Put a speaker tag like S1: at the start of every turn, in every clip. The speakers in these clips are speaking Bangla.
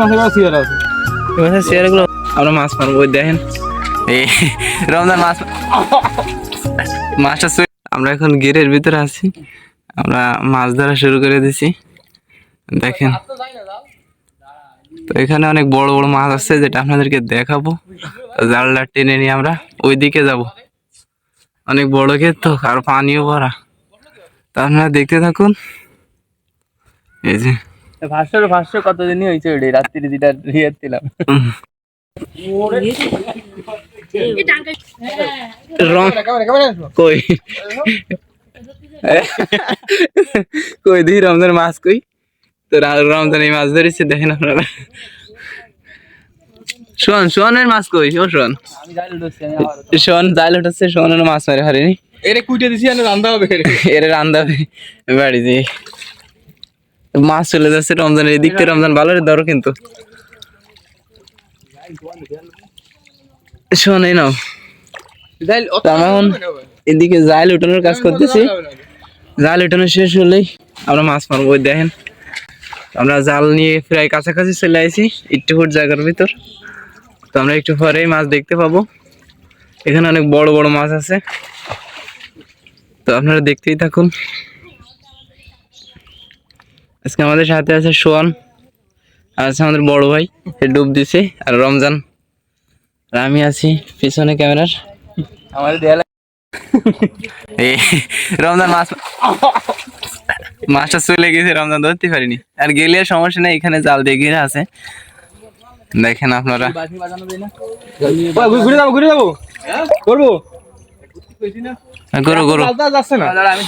S1: এই
S2: চেয়ারগুলো আমরা মাছ মারবো ওই দেখেন। এই রমজান মাছ। মাছটা আমরা এখন গিরের ভিতরে আছি। আমরা মাছ ধরা শুরু করে দিছি। দেখেন। তো এখানে অনেক বড় বড় মাছ আছে যেটা আপনাদেরকে দেখাবো। জালটা টেনে নিয়ে আমরা ওই দিকে যাব। অনেক বড় ক্ষেত তো আর পানিও ভরা। তা আপনারা দেখতে থাকুন। এই যে।
S3: ভাষ্যর ভাষ্য কতদিনই হয়েছে ওটা রাত্রি যেটা রিয়ার দিলাম।
S2: রং কই? কই দিই রমজান মাছ কই? তো রমজান এই মাছ ধরেছে দেখেন আপনারা। শোন শোনের মাছ কই? ও শোন। শোন জাল উঠাচ্ছে শোনের মাছ মারে হারিনি।
S3: এরে কুইটে দিছি আমি রান্দা হবে।
S2: এর রান্দা বাড়ি দিয়ে। মাছ চলে যাচ্ছে রমজানের এই দিক থেকে রমজান ভালো ধরো কিন্তু। শোন নাও। এখন এদিকে জাল উঠানোর কাজ করতেছি। জাল উঠানো শেষ হলেই আমরা মাছ মারবো ওই দেখেন। আমরা জাল নিয়ে প্রায় কাছাকাছি চলে আসি একটু ফুট জায়গার ভিতর। তো আমরা একটু পরেই মাছ দেখতে পাবো। এখানে অনেক বড় বড় মাছ আছে। তো আপনারা দেখতেই থাকুন। আজকে আমাদের সাথে আছে সোয়ান আর আছে আমাদের বড় ভাই সে ডুব দিছে আর রমজান। আর আমি আছি পিছনে ক্যামেরার।
S3: আমার দেয়ালে
S2: এই রমজান মাছ মাছটা চলে গেছে রমজান ধরতে পারিনি। আর গেলে সমস্যা নেই এখানে জাল দিয়ে ঘিরে আছে। দেখেন আপনারা।
S3: বাঁশি বাজানো যায় না
S1: ওই ঘুরে যাব ঘুরে যাব। করব?
S2: গরু গরু
S1: যাচ্ছে না।
S3: আমি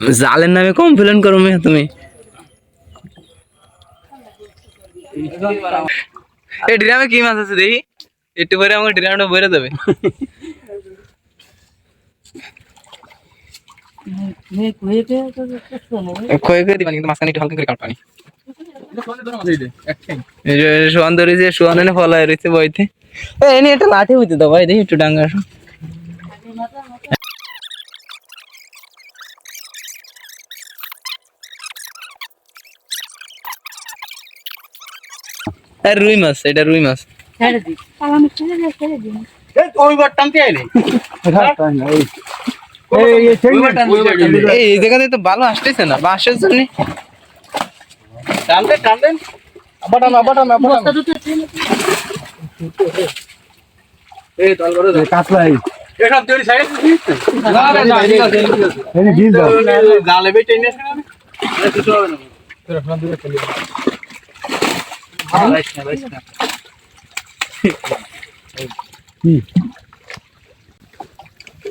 S2: জালের নামে কমপ্লেন করো মেয়ে তুমি। এই ড্রামে কি মাছ আছে দেখি? একটু পরে আমাকে ড্রামটা ভরে দেবে। ক্ষয় দিবা কিন্তু মাঝখানে একটু করে কাটপানি এই যে ধরেছে সোয়ান এনে রয়েছে বইতে। এনে একটা লাঠি ভাই, দেখি একটু ডাঙ্গা আর রুই মাছ এটা রুই মাছ।
S3: আইলে
S1: এই
S2: জায়গাতে তো ভালো আসতেছে না বাঁশের জন্য।
S3: টানতে টানতে
S1: আবার টান আবার টান আবার টান।
S3: এই তল করে
S1: এই কাতলাই
S3: এসব তৈরি সাইড
S1: এই দিন দাও।
S3: জালে বেটে নিয়ে কিছু হবে না।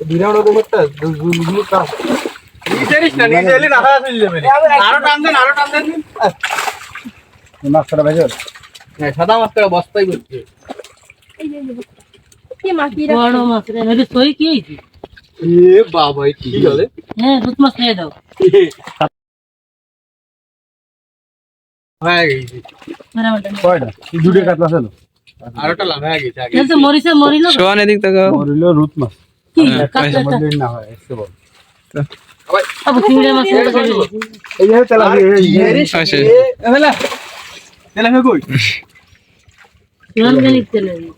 S1: বিরাটগুলো কাজ
S3: সাদা মাছটা বস্তাই করছে
S4: বড় মাছ রে সই কি হয়েছে?
S3: এ বাবা কি গলে
S4: হ্যাঁ রুট মাছ খেয়ে দাও।
S3: হয়ে গেছে।
S4: মারামারি
S1: কয়টা দুটো কাতলা ছিল
S3: আরোটা লাভ হয়ে গেছে আগে।
S4: কিন্তু মরিছে মরিল
S2: সোয়ান এদিক থেকে।
S1: মরিল রুট মাছ।
S4: কি?
S2: হ্যাঁ,
S1: না হয় এসে বল।
S4: আবু চিংড়ি মাছ
S1: এই যে তেলা
S2: আসে
S1: এবেলা তেলা কই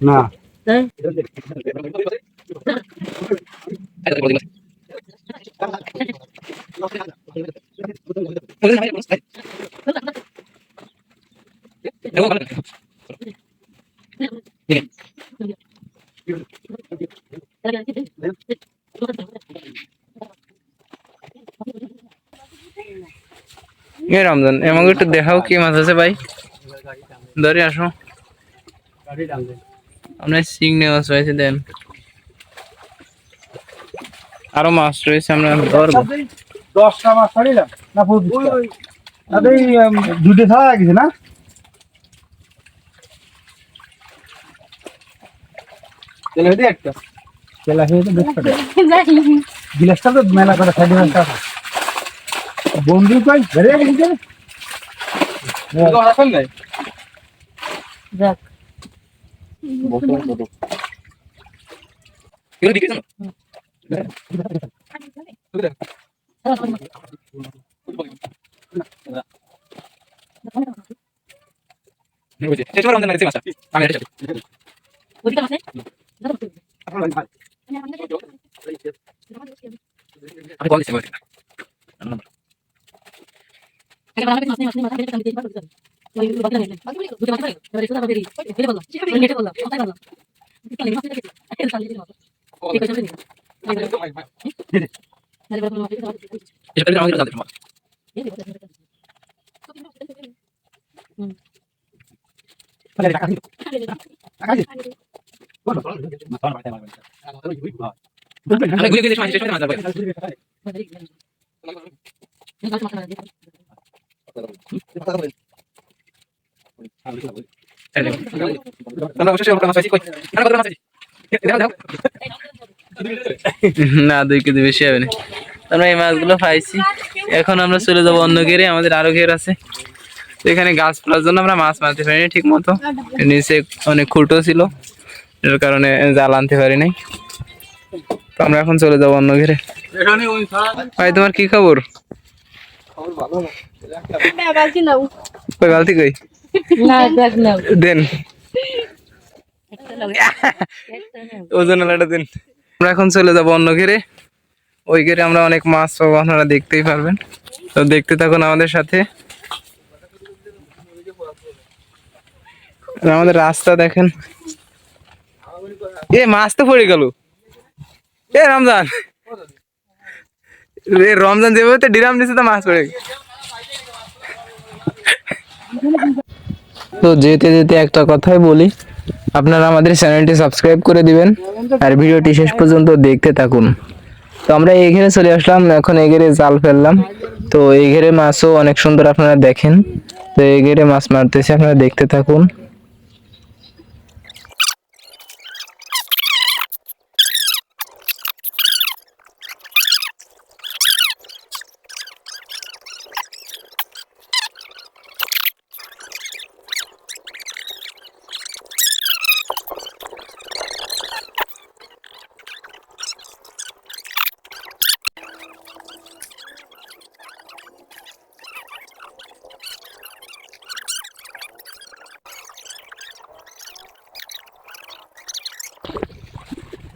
S1: না।
S4: তাই?
S2: এ রমজান আমাকে একটু দেখাও কি মাছ আছে ভাই। ধরে আসো। আপনার সিংনে মাছ রয়েছে দেন। আরও মাছ রয়েছে আমরা ধরবো।
S1: দশটা মাছ ছাড়িলাম? না দুটো ছাড়া গেছে না? তেলে হইতে একটা? তেলা হইতে বেশ কটা। গিলাসটা তো মেলা করে সাইডে রাখতে হবে। বন্ধু কই? ঘরে গেছে
S4: যাক। ওইটা আছে এটা বানাবে মাছ নেই মাছ নেই মাছ নেই এটা
S2: না, দুই কেজি বেশি হবে না। আমরা এই মাছগুলো পাইছি এখন আমরা চলে যাব অন্য ঘেরে, আমাদের আরও ঘের আছে। এখানে গাছ ফেলার জন্য আমরা মাছ মারতে পারিনি ঠিক মতো নিচে অনেক খুঁটো ছিল, এর কারণে জাল আনতে পারি নাই। তো আমরা এখন চলে যাব অন্য ঘেরে।
S1: এখানে ওই ছাড়া
S2: ভাই তোমার কি খবর? কই বালতি কই?
S4: না দেখ না
S2: দেন। ওজন দিন। আমরা এখন চলে যাব অন্য ঘেরে। ওই ঘেরে আমরা অনেক মাছ পাবো আপনারা দেখতেই পারবেন। তো দেখতে থাকুন আমাদের সাথে। আমাদের রাস্তা দেখেন। এ মাছ তো পড়ে গেল। এ, রমজান। এ, রমজান যেভাবে তো ডিরাম নিচে তো মাছ পড়ে। তো যেতে যেতে একটা কথাই বলি, আপনারা আমাদের চ্যানেলটি সাবস্ক্রাইব করে দিবেন আর ভিডিওটি শেষ পর্যন্ত দেখতে থাকুন। তো আমরা এই চলে আসলাম, এখন এই ঘেরে জাল ফেললাম। তো এই ঘেরে মাছও অনেক সুন্দর আপনারা দেখেন। তো এই ঘেরে মাছ মারতেছে, আপনারা দেখতে থাকুন এই জায়গাটা থাকতে ভালো আগে জায়গা আছে
S1: জুড়ে তিনটে মিলিয়ে রে আমরা
S2: কিন্তু চিংড়ি মাছ আছে।
S1: যাও কি জড়া থাকে সব রে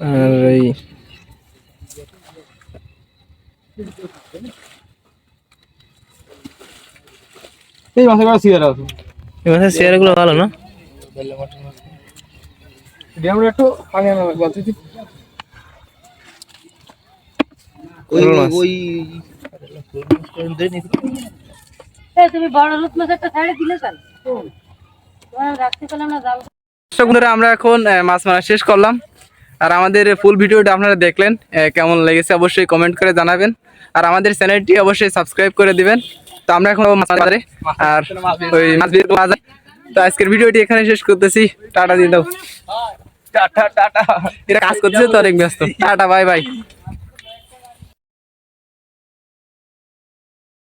S2: আর এই
S1: এই মাসে কাছে সিয়ার আছে।
S2: এই মাছের চেয়ারগুলো ভালো না?
S1: ড্যামটা একটু আগে না বলতে
S2: ওই ওই
S4: তুমি বড় রুট মাছ ছাড়ে দিলে কাল রাখতে পেলাম না যাও
S2: বন্ধুরা আমরা এখন মাছ মারা শেষ করলাম। আর আমাদের ফুল ভিডিওটা আপনারা দেখলেন কেমন লেগেছে অবশ্যই কমেন্ট করে জানাবেন। আর আমাদের চ্যানেলটি অবশ্যই সাবস্ক্রাইব করে দিবেন। তো আমরা এখন মাছ বাজারে। আর ওই মাছ বিয়ে পাওয়া যায়। তো আজকের ভিডিওটি এখানে শেষ করতেছি। টাটা দিয়ে দাও। Tata tata. এটা কাজ করতেছে তো অনেক ব্যস্ত। Tata bye bye.